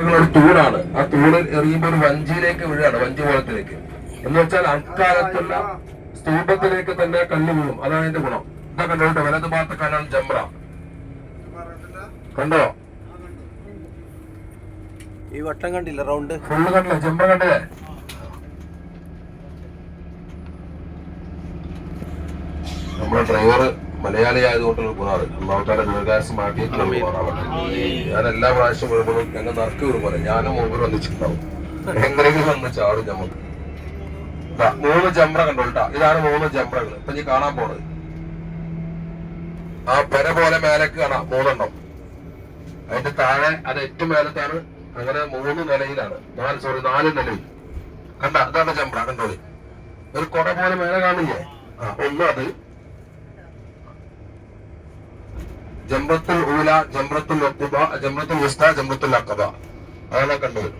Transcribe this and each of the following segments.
ഒരു തൂണാണ് ആ തൂണ് എറിയുമ്പോൾ ഒരു വഞ്ചിയിലേക്ക് വീഴാണ് വഞ്ചി പോലത്തിലേക്ക്. എന്ന് വെച്ചാൽ അക്കാലത്തുള്ള സ്തൂപത്തിലേക്ക് തന്നെ കല്ല് വീഴും. അതാണ് എന്റെ ഗുണം. ഇതാ കണ്ടോട്ടെ വലത് ഭാഗത്ത് കാണാൻ ജംറ. കണ്ടോ? ഈ വട്ടം കണ്ടില്ല റൗണ്ട്? ഫുള്ള് കണ്ടില്ല? ജംറ കണ്ടേ നമ്മുടെ ഡ്രൈവർ മലയാളി ആയതുകൊണ്ടുള്ള ഗുണമാണ് അള്ളാഹുക്കാരുടെ ദീർഘാസം മാറ്റി ഞാൻ എല്ലാ പ്രാവശ്യം വരുമ്പോഴും എന്നെ നറുക്ക് വീഴുപോലെ ഞാനും മൂവർ വന്നിട്ടുണ്ടാവും എങ്ങനെയെങ്കിലും വന്ന് ചാടും നമുക്ക് മൂന്ന് ജംറ കണ്ടോട്ടാ ഇതാണ് മൂന്ന് ജംറകൾ ഇപ്പൊ നീ കാണാൻ പോണത്. ആ പെര പോലെ മേലേക്ക് കാണാം മൂന്നെണ്ണം. അതിന്റെ താഴെ അത് ഏറ്റവും മേലത്താണ്. അങ്ങനെ മൂന്ന് നിലയിലാണ്. നാല് സോറി നാല് നിലയിൽ. കണ്ട? അതാണ് ജംറ കണ്ടോളി ഒരു കൊട പോലെ മേലെ കാണില്ലേ? ആ ഒന്ന് അത്. ജംറത്തുൽ ഊല ജംറത്തുൽ ഒക്കുബ ജംറത്തുൽ വിസ്ത ജംറത്തുൽ അക്കബ അതാണ് കണ്ടത്.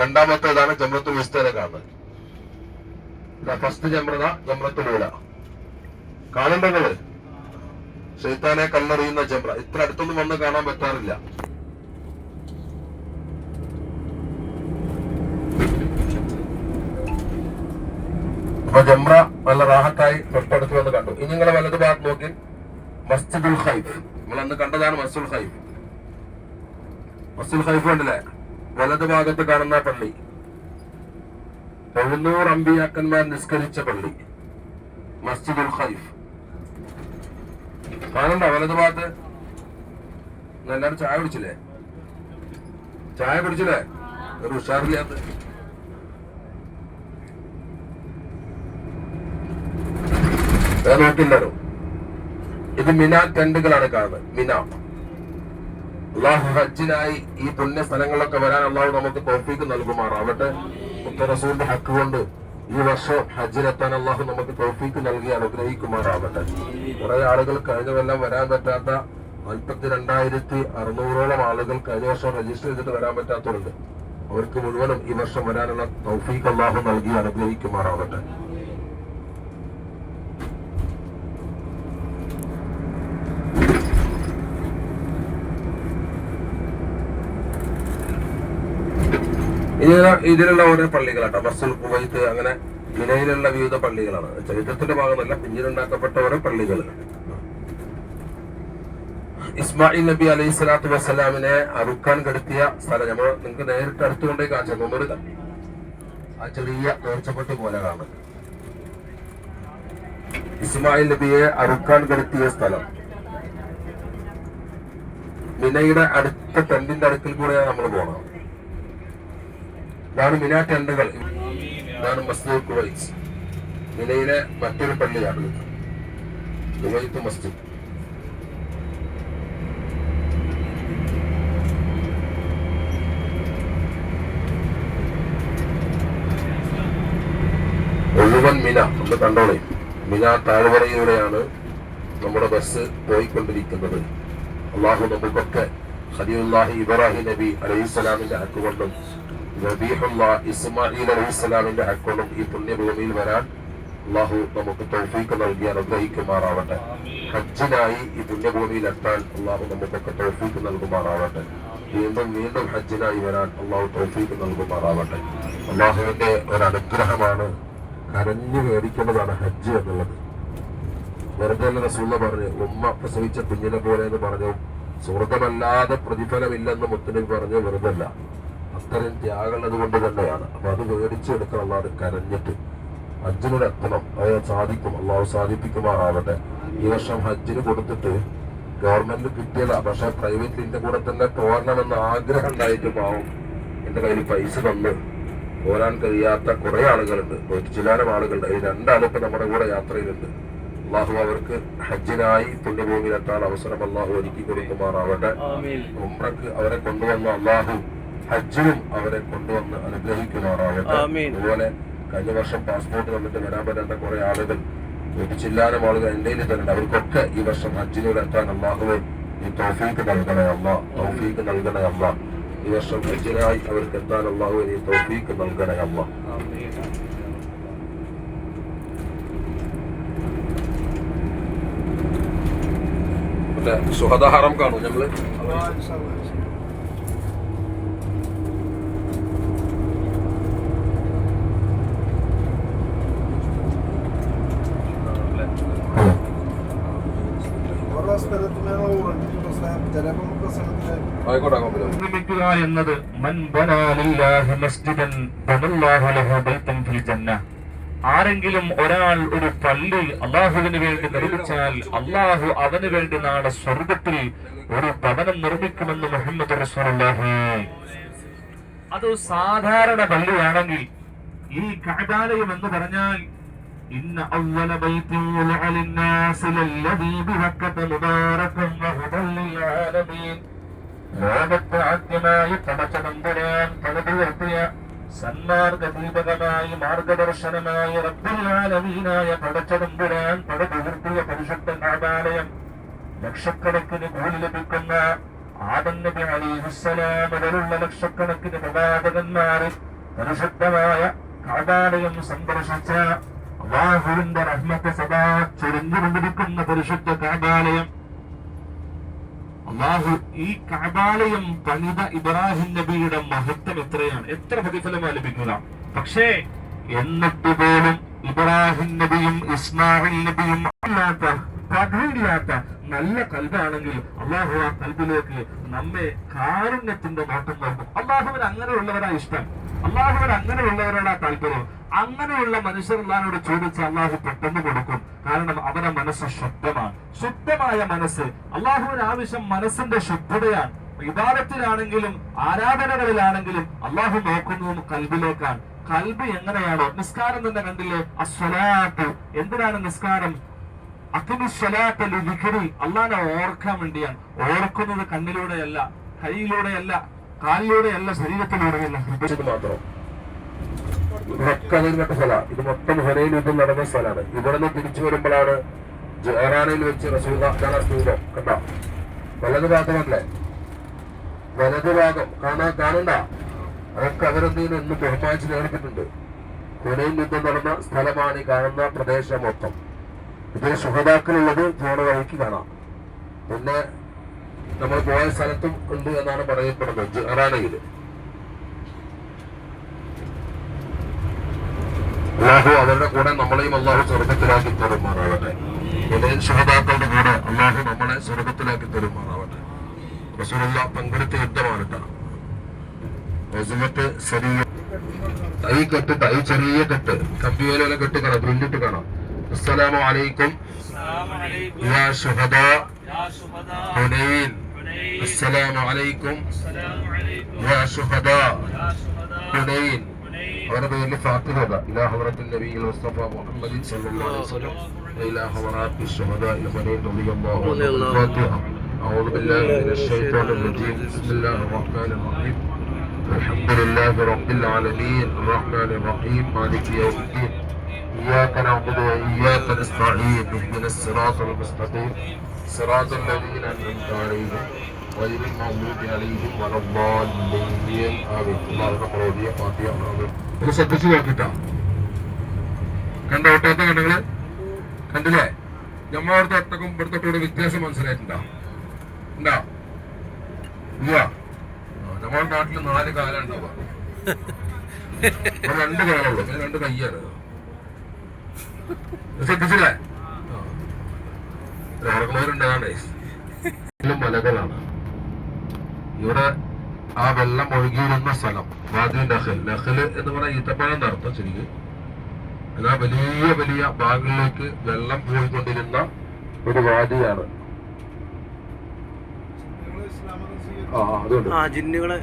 രണ്ടാമത്തേതാണ് ജംറത്തുൽ വിസ്തനെ കാണുന്നത്. ഫസ്റ്റ് ജംറത ജംറത്തുൽ ഊല കാണണ്ടത് ഷെയ്ത്താനെ കല്ലെറിയുന്ന ജംറ. ഇത്ര അടുത്തൊന്നും വന്ന് കാണാൻ പറ്റാറില്ല. അപ്പൊ ജംറ നല്ല റാഹത്തായി തൊട്ടടുത്ത് വന്ന് കണ്ടു. ഇനി വലതു ഭാഗത്ത് നോക്കി. മസ്ജിദുൽ ഖൈഫ് നമ്മൾ അന്ന് കണ്ടതാണ് മസുൽ ഹൈഫ് മസുൽ ഹൈഫ് കണ്ടില്ലേ? വലത് ഭാഗത്ത് കാണുന്ന പള്ളി. എഴുന്നൂറ് അമ്പിയാക്കന്മാർ നിസ്കരിച്ച പള്ളി. മസ്ജിദുൽ ഹൈഫ് കാണണ്ട വലത് ഭാഗത്ത്? എല്ലാരും ചായ കുടിച്ചില്ലേ? ചായ കുടിച്ചില്ലേ? ഒരു ഉഷാറില്ലാത്ത. നോക്കില്ലല്ലോ ഇത് മിന ടെന്റുകളാണ് കാണുന്നത്. മിന. അള്ളാഹു ഹജ്ജിനായി ഈ പുണ്യ സ്ഥലങ്ങളിലൊക്കെ വരാൻ അള്ളാഹു നമുക്ക് തോഫീക്ക് നൽകുമാറാവട്ടെ മുത്ത റസൂലിന്റെ ഹക്ക് കൊണ്ട് ഈ വർഷം ഹജ്ജിലെത്താൻ അള്ളാഹു നമുക്ക് തോഫീക്ക് നൽകി അനുഗ്രഹിക്കുമാറാവട്ടെ കുറെ ആളുകൾ കഴിഞ്ഞ കൊല്ലം വരാൻ പറ്റാത്ത നാൽപ്പത്തി രണ്ടായിരത്തി അറുന്നൂറോളം ആളുകൾ കഴിഞ്ഞ വർഷം രജിസ്റ്റർ ചെയ്തിട്ട് വരാൻ പറ്റാത്തവരുണ്ട്. അവർക്ക് മുഴുവനും ഈ വർഷം വരാനുള്ള തൗഫീഖ് അള്ളാഹു നൽകി അനുഗ്രഹിക്കുമാറാവട്ടെ ഇതിലുള്ള ഓരോ പള്ളികളാട്ടോ. മസ്സുൽ കുവൈത്ത് അങ്ങനെ മിനയിലുള്ള വിവിധ പള്ളികളാണ്. ചരിത്രത്തിന്റെ ഭാഗമല്ല പിന്നീടുണ്ടാക്കപ്പെട്ട ഓരോ പള്ളികൾ ഇസ്മായിൽ നബി അലൈഹി സ്വലാത്തു വസ്സലാമിനെ അറുക്കാൻ കെടുത്തിയ സ്ഥലം. നമ്മൾ നിങ്ങൾക്ക് നേരിട്ട് അടുത്തുകൊണ്ടേ കാണിച്ചു കാ- ആ ചെറിയ തോർച്ചപ്പെട്ട് പോലെ കാണുന്നത് ഇസ്മായിൽ നബിയെ അറുക്കാൻ കെടുത്തിയ സ്ഥലം. മിനയുടെ അടുത്ത ടെന്റിന്റെ അടുക്കിൽ കൂടെയാണ് നമ്മൾ പോകണം ഇതാണ് മിനാ ടെന്റുകൾ ഇതാണ് മസ്ജിദ് കുവൈത്ത്. മിനയിലെ മറ്റൊരു പള്ളിയാണ്. കുവൈത്ത് മസ്ജിദ്. മുഴുവൻ മിന ഒന്ന് കണ്ടോളേ. മിന താഴ്വരയിലൂടെയാണ് നമ്മുടെ ബസ് പോയിക്കൊണ്ടിരിക്കുന്നത്. അള്ളാഹു നമുക്കൊക്കെ ഖലീലുല്ലാഹി ഇബ്രാഹിം നബി അലൈഹി അലൈഹിസ്സലാമിന്റെ ഹക്കുകൊണ്ടും നബീഹുള്ള ഇസ്മായിൽ അലൈഹിസ്സലാമിന്റെ ഹക്കുകൊണ്ടും ഈ പുണ്യഭൂമിയിൽ വരാൻ അള്ളാഹു നമുക്ക് തൗഫീക്ക് നൽകി അനുഗ്രഹിക്കുമാറാവട്ടെ. ഹജ്ജിനായി ഈ പുണ്യഭൂമിയിൽ എത്താൻ അള്ളാഹു നമുക്കൊക്കെ തൗഫീക്ക് നൽകുമാറാവട്ടെ. വീണ്ടും വീണ്ടും ഹജ്ജിനായി വരാൻ അള്ളാഹു തൗഫീക്ക് നൽകുമാറാവട്ടെ. അള്ളാഹുവിന്റെ ഒരു അനുഗ്രഹമാണ് കരഞ്ഞു മേടിക്കേണ്ടതാണ് ഹജ്ജ് എന്നുള്ളത്. വെറുതെ റസൂള്ള പറഞ്ഞു ഉമ്മ പ്രസവിച്ച കുഞ്ഞിനെ പോലെ എന്ന് പറഞ്ഞു സ്വർഗമല്ലാതെ പ്രതിഫലമില്ലെന്ന് മുത്തനബി പറഞ്ഞു വെറുതെ അല്ല. അത്തരം ത്യാഗമുള്ളത് കൊണ്ട് തന്നെയാണ്. അപ്പൊ അത് മേടിച്ചെടുക്കണം അല്ലാതെ കരഞ്ഞിട്ട് ഹജ്ജിനോട് എത്തണം അത് സാധിക്കും. അള്ളാഹു സാധിപ്പിക്കുമാറാവട്ടെ. ഈ വർഷം ഹജ്ജിന് കൊടുത്തിട്ട് ഗവൺമെന്റ് കിട്ടിയതാ പക്ഷെ പ്രൈവറ്റിന്റെ കൂടെ തന്നെ പോരണമെന്ന് ആഗ്രഹം ഉണ്ടായിട്ട് പാവം എന്റെ കയ്യിൽ പൈസ തന്ന് പോരാൻ കഴിയാത്ത കുറെ ആളുകളുണ്ട്. ഒരു ചിലാനം ആളുകളുണ്ട്. ഈ രണ്ടാളിപ്പോ നമ്മുടെ കൂടെ യാത്രയിലുണ്ട്. അള്ളാഹു അവർക്ക് ഹജ്ജിനായി പുണ്യഭൂമിയിലെത്താൻ അവസരം അള്ളാഹു ഒരുക്കി കൊടുക്കുമാറാവട്ടെ. ഉമ്രക്ക് അവരെ കൊണ്ടുവന്ന അള്ളാഹു ഹജ്ജിനും അവരെ കൊണ്ടുവന്ന് അനുഗ്രഹിക്കുമാറാവട്ടെ. അതുപോലെ കഴിഞ്ഞ വർഷം പാസ്പോർട്ട് തന്നിട്ട് വരാൻ പറ്റാത്ത കുറെ ആളുകൾ ഒരു ചില്ലാനം ആളുകൾ എന്റെ തരുന്നുണ്ട് അവർക്കൊക്കെ ഈ വർഷം ഹജ്ജിനോട് എത്താൻ അള്ളാഹുവെ ഈ തൗഫീക്ക് നൽകണേ അല്ല തൗഫീക്ക് നൽകണേ അല്ല ഈ വർഷം ഹജ്ജിനായി അവർക്ക് എത്താൻ അള്ളാഹു ഈ തൗഫീക്ക് നൽകണേ അല്ല സുഹദഹറം കാണൂ ഞങ്ങൾ? ജന്ന. ആരെങ്കിലും ഒരാൾ ഒരു പള്ളി അള്ളാഹുവിന് വേണ്ടി നിർമ്മിച്ചാൽ അള്ളാഹു അവന് വേണ്ടി നാളെ സ്വർഗത്തിൽ ഒരു ഭവനം നിർമ്മിക്കുമെന്ന് മുഹമ്മദ് റസൂലുള്ളാഹി. അത് സാധാരണ പള്ളിയാണെങ്കിൽ ഈ കഅബാലയം എന്ന് പറഞ്ഞാൽ ഇന്ന അവല ബൈത്തിൻ വുളിഅ ലിന്നാസി ലല്ലദീ ബിബക്കത മുബാറകൻ വഹുദൻ ലിൽആലമീൻ ലോകത്ത് ആദ്യമായി പടച്ചതമ്പുരാൻ നിർത്തിയ സന്മാർഗദീപകമായി മാർഗദർശനമായി റബ്ബുലാലമീനായ പടച്ചതമ്പുരാൻ പണിതുയർത്തിയ പരിശുദ്ധ കഅബാലയം ലക്ഷക്കണക്കിന് കൂലി ലഭിക്കുന്ന ആദം നബി അലിഹുസലാം മുതലുള്ള ലക്ഷക്കണക്കിന് പ്രവാചകന്മാരിൽ പരിശുദ്ധമായ കാതാലയം സന്ദർശിച്ച അള്ളാഹുവിന്റെ റഹ്മത്ത് സദാ ചൊരിഞ്ഞുകൊണ്ടിരിക്കുന്ന പരിശുദ്ധ കാബാലയം അള്ളാഹു ഈ കാബാലയം പണിത ഇബ്രാഹിം നബിയുടെ മഹത്വം എത്രയാണ്? എത്ര പ്രതിഫലമാണ് ലഭിക്കുക പക്ഷേ എന്നിട്ട് പോലും ഇബ്രാഹിം നബിയും ഇസ്മാഹിൽ നബിയും അല്ലാത്ത പകയില്ലാത്ത നല്ല കൽബാണെങ്കിൽ അള്ളാഹു ആ കൽബിലേക്ക് നമ്മെ കാരുണ്യത്തിന്റെ നോട്ടം നൽകും അള്ളാഹുവിന് അങ്ങനെയുള്ളവരാ ഇഷ്ടം. അള്ളാഹുവിന് അങ്ങനെയുള്ളവരോടാ താല്പര്യം. അങ്ങനെയുള്ള മനുഷ്യർ അള്ളഹാനോട് ചോദിച്ച് അള്ളാഹു പെട്ടെന്ന് കൊടുക്കും. കാരണം അവരുടെ മനസ്സ് ശുദ്ധമാണ്. ശുദ്ധമായ മനസ്സ്. അള്ളാഹുവിന് ആവശ്യം മനസ്സിന്റെ ശുദ്ധതയാണ്. വിവാദത്തിലാണെങ്കിലും ആരാധനകളിലാണെങ്കിലും അള്ളാഹു നോക്കുന്നതും കൽബിലേക്കാണ്. കൽബ് എങ്ങനെയാണോ? നിസ്കാരം തന്നെ കണ്ടില്ലേ? അസ്വലാത്ത് എന്തിനാണ് നിസ്കാരം? അക്കിമിസ്വലാത്തലുഖരി അള്ളാനെ ഓർക്കാൻ വേണ്ടിയാണ്. ഓർക്കുന്നത് കണ്ണിലൂടെയല്ല കൈയിലൂടെയല്ല കാലിലൂടെയല്ല ശരീരത്തിലൂടെയല്ല. ഹൃദയത്തിൽ ഇത് മാത്രം മക്കതിൽപ്പെട്ട സ്ഥല. ഇത് മൊത്തം ഹുനൈൻ യുദ്ധം നടന്ന സ്ഥലമാണ്. ഇവിടെ നിന്ന് തിരിച്ചു വരുമ്പോഴാണ് ജയറാനയിൽ വെച്ച് റസൂല സ്തൂപം. കണ്ട? വലത് ഭാഗമല്ലേ വലത് ഭാഗം. കാണാൻ കാണണ്ട. അതൊക്കെ അവരെന്ത് ഇന്ന് ബഹുമാനിച്ച് നേടിയിട്ടുണ്ട് ഹുനൈൻ യുദ്ധം നടന്ന സ്ഥലമാണ് ഈ കാണുന്ന പ്രദേശം മൊത്തം. ഇതിൽ സുഹതാക്കളുള്ളത് പോണ വഴിക്ക് കാണാം. പിന്നെ നമ്മൾ പോയ സ്ഥലത്തും ഉണ്ട് എന്നാണ് പറയപ്പെടുന്നത് ജഹറാനയിൽ. അള്ളാഹു അവരുടെ കൂടെ നമ്മളെയും അള്ളാഹു സ്വർഗത്തിലാക്കി തരുമാറാവട്ടെ. ഹുദൈൻ ശുഹതാക്കളുടെ കൂടെ അള്ളാഹു നമ്മളെ സ്വർഗത്തിലാക്കി തരുമാറാവട്ടെ. റസൂലുള്ള പങ്കെടുത്ത യുദ്ധമാണ് റസുമത്ത് ശരീര തൈ കെട്ട് തൈ ചെറിയ കെട്ട് കമ്പിവേല കെട്ട് കാണാം ബ്രില്ലിട്ട് കാണാം. അസ്സലാമു അലൈക്കും. യാ ഷുഹദാ ഹുനൈൻ. അസ്സലാമു അലൈക്കും. യാ ഷുഹദാ ഹുനൈൻ. وأنا بيلف على الطلبة إلى حضرة النبي المصطفى محمد صلى الله عليه وسلم. وإلى حضرات الشهداء الأخوانين رضي الله عنهم الفاتحة. أعوذ بالله من الشيطان الرجيم. بسم الله الرحمن الرحيم. الحمد لله رب العالمين. الرحمن الرحيم. مالك يوم الدين. إياك نعبد وإياك نستعين. اهدنا الصراط المستقيم. صراط الذين أنعمت عليهم. غير المغلوب عليهم ولا الضالين. آمين. اللهم قل وفي فاتحة آمين ഇത് ശ്രദ്ധിച്ചു നോക്കിട്ടോ കണ്ട ഒട്ടകത്തെ കണ്ടങ്ങൾ കണ്ടില്ലേ? നമ്മളവിടുത്തെ ഒട്ടക്കും ഇവിടുത്തെ ഒട്ടകയുടെ വ്യത്യാസം മനസ്സിലായിട്ടുണ്ടോ? ഉണ്ടോ? ഇല്ല നമ്മുടെ നാട്ടിൽ നാല് കാലുണ്ടാവുക രണ്ട് കാലുള്ളൂ പിന്നെ രണ്ട് കയ്യാണ്. ശ്രദ്ധിച്ചില്ലേ? മലകളാണ് ഇവിടെ ആ വെള്ളം ഒഴുകിയിരുന്ന സ്ഥലം വാദി നഹൽ നഹൽ എന്ന് പറഞ്ഞാൽ ഈത്തപ്പഴം നടത്തും ശരിക്കും. എന്നാ വലിയ വലിയ ഭാഗങ്ങളിലേക്ക് വെള്ളം പോയിക്കൊണ്ടിരുന്ന ഒരു വാദിയാണ് ജിന്നുകളെ.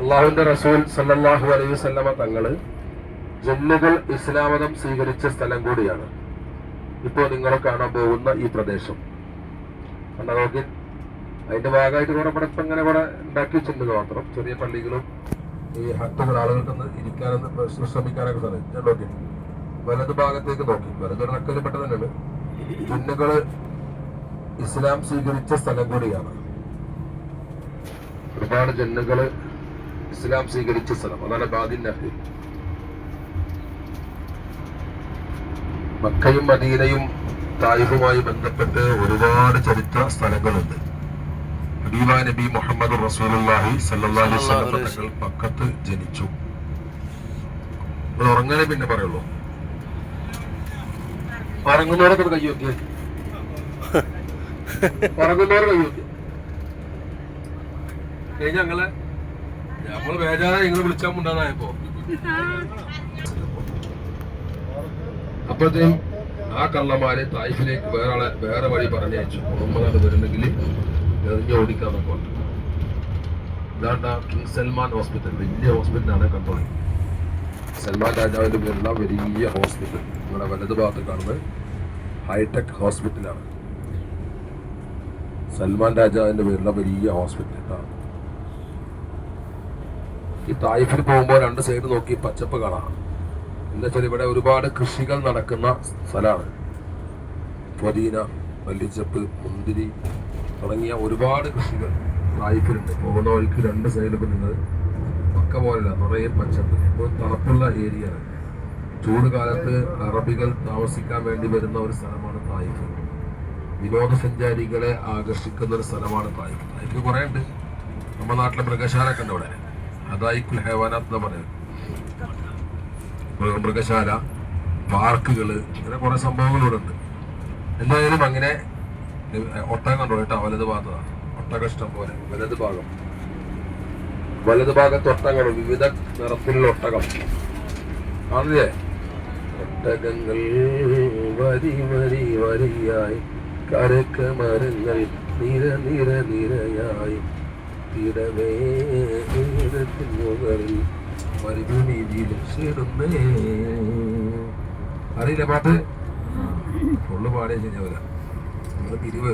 അള്ളാഹുവിന്റെ റസൂൽ സല്ലാഹു അലൈഹി വസല്ലമ തങ്ങൾ ജന്നുകൾ ഇസ്ലാമതം സ്വീകരിച്ച സ്ഥലം കൂടിയാണ്. ഇപ്പോ നിങ്ങൾ കാണാൻ പോകുന്ന ഈ പ്രദേശം. നോക്കി. അതിന്റെ ഭാഗമായിട്ട് കുറെ ഇവിടെ അങ്ങനെ കുറെ ഉണ്ടാക്കി വെച്ചിട്ടുണ്ട് മാത്രം. ചെറിയ പള്ളികളും ഈ ഹട്ടുകൾ ആളുകൾക്കൊന്ന് ഇരിക്കാനൊന്ന് ശ്രമിക്കാനൊക്കെ സാധിക്കും. ഞാൻ നോക്കി. വലത് ഭാഗത്തേക്ക് നോക്കി. വലത് ഇടക്കൽപ്പെട്ട തന്നെയാണ്. ജിന്നുകൾ ഇസ്ലാം സ്വീകരിച്ച സ്ഥലം കൂടിയാണ്. ഒരുപാട് ജന്നുകൾ ഇസ്ലാം സ്വീകരിച്ച സ്ഥലം. അതാണ് ബാദിൻ നഹ്രി. മക്കയും മദീനയും തായിഫുമായി ബന്ധപ്പെട്ട് ഒരുപാട് ചരിത്ര സ്ഥലങ്ങളുണ്ട്. ഹബീബ നബി മുഹമ്മദ് വസല്ലം തങ്ങൾ മക്കത്ത് ജനിച്ചു. അത് പിന്നെ പറയുള്ളൂ. ഉറങ്ങുന്നവരൊക്കെ കൈ നോക്കിയേ ഉറങ്ങുന്നവർ കൈ നോക്കി കഴിഞ്ഞ ഞങ്ങളെ നമ്മൾ വേജാതെ നിങ്ങൾ വിളിച്ചാൽ മുണ്ടാതായപ്പോ. അപ്പോഴത്തേക്കും ആ കള്ളമാരെ തായ്ഫിലേക്ക് വേറെ വേറെ വഴി പറഞ്ഞയച്ചു. മുഹമ്മദാണ് വരുന്നെങ്കിൽ എറിഞ്ഞ് ഓടിക്കാൻ നോക്കുന്നുണ്ട് കിങ് സൽമാൻ ഹോസ്പിറ്റൽ വലിയ ഹോസ്പിറ്റലാണ് കണ്ടോളി സൽമാൻ രാജാവിന്റെ പേരുള്ള വലിയ ഹോസ്പിറ്റൽ നിങ്ങളുടെ വലത് ഭാഗത്ത് കാണുന്നത് ഹൈടെക് ഹോസ്പിറ്റലാണ് സൽമാൻ രാജാവിന്റെ പേരുള്ള വലിയ ഹോസ്പിറ്റലാണ് ഈ തായ്ഫിൽ പോകുമ്പോൾ രണ്ട് സൈഡ് നോക്കി പച്ചപ്പ് കാണാം. എന്താ വെച്ചാൽ ഇവിടെ ഒരുപാട് കൃഷികൾ നടക്കുന്ന സ്ഥലമാണ് പൊതീന മല്ലിച്ചപ്പ് മുന്തിരി തുടങ്ങിയ ഒരുപാട് കൃഷികൾ തായ്ഫിലുണ്ട് പോകുന്ന വഴിക്ക് രണ്ട് സൈഡിൽ നിങ്ങൾ പക്ക പോലല്ല നിറയെ പച്ചപ്പ്. ഇപ്പോൾ തണുപ്പുള്ള ഏരിയയാണ് ചൂട് കാലത്ത് അറബികൾ താമസിക്കാൻ വേണ്ടി വരുന്ന ഒരു സ്ഥലമാണ് തായ്ഫ് വിനോദസഞ്ചാരികളെ ആകർഷിക്കുന്ന ഒരു സ്ഥലമാണ് തായ്ഫ് തായ്ഫ് കുറേ ഉണ്ട് നമ്മുടെ നാട്ടിലെ മൃഗശാലൊക്കെ ഉണ്ട് ഇവിടെ അതായിക്കുൽ ഹേവാനാത്ത് എന്ന് പറയുന്നത്. മൃഗ- മൃഗശാല പാർക്കുകൾ അങ്ങനെ കുറെ സംഭവങ്ങളിവിടെ ഉണ്ട്. എന്തായാലും അങ്ങനെ ഒട്ടകം കണ്ടോ കേട്ടോ വലത് ഭാഗത്താണ് ഒട്ടകം ഇഷ്ടം പോലെ വലത് ഭാഗം. വലത് ഭാഗത്ത് ഒട്ടകങ്ങൾ വിവിധ നിറത്തിലുള്ള ഒട്ടകം. ആണല്ലേ ഒട്ടകങ്ങൾ വരി വരി വരിയായി കരക്ക മരങ്ങൾ നിര നിര നിരയായി തിടമേ ഉയരത്തിൻ മുകളിൽ ചേരുന്നേ. അറിയില്ല പാട്ട്? ഫുള്ള് പാടിയ ശരിയാവില്ല. നമ്മൾ തിരിവ്